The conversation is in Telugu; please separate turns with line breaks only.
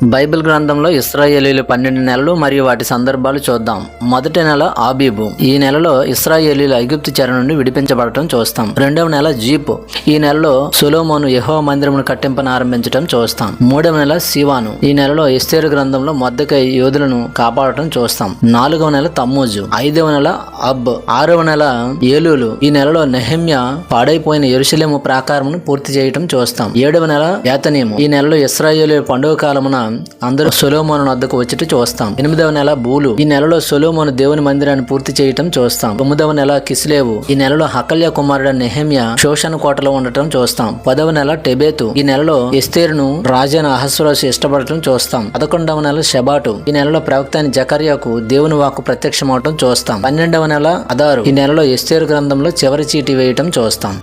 బైబిల్ గ్రంథంలో ఇస్రాయేలీలు పన్నెండు నెలలు మరియు వాటి సందర్భాలు చూద్దాం. మొదటి నెల ఆబీబు. ఈ నెలలో ఇస్రాయేలీలు ఐగుప్తు చెర నుండి విడిపించబడటం చూస్తాం. రెండవ నెల జీపు. ఈ నెలలో సులోమోను యహో మందిరమును కట్టింపను ఆరంభించడం చూస్తాం. మూడవ నెల శివాను ఈ నెలలో ఇస్తేరు గ్రంథంలో మొద్దకై యోధులను కాపాడటం చూస్తాం. నాలుగవ నెల తమ్మూజు. ఐదవ నెల అబ్. ఆరవ నెల ఏలూలు. ఈ నెలలో నెహమ్య పాడైపోయిన ఎరుసలేము ప్రాకారమును పూర్తి చేయటం చూస్తాం. ఏడవ నెల యాతనీము ఈ నెలలో ఇస్రాయేలు పండుగ కాలమున అందరూ సొలోమోను వద్దకు వచ్చేట్టు చూస్తాం. ఎనిమిదవ నెల బూలు. ఈ నెలలో సొలోమోను దేవుని మందిరాన్ని పూర్తి చేయటం చూస్తాం. తొమ్మిదవ నెల కిస్లేవు. ఈ నెలలో హకల్య కుమారుడు నెహమ్య శోషణ కోటలో ఉండటం చూస్తాం. పదవ నెల టెబేతు. ఈ నెలలో ఎస్తేరును రాజైన అహస్వరాసు ఇష్టపడటం చూస్తాం. పదకొండవ నెల షబాటు. ఈ నెలలో ప్రవక్త అయిన జకర్యాకు దేవుని వాకు ప్రత్యక్షమవటం చూస్తాం. పన్నెండవ నెల అదారు. ఈ నెలలో ఎస్తేరు గ్రంథంలో చివరి చీటి వేయటం చూస్తాం.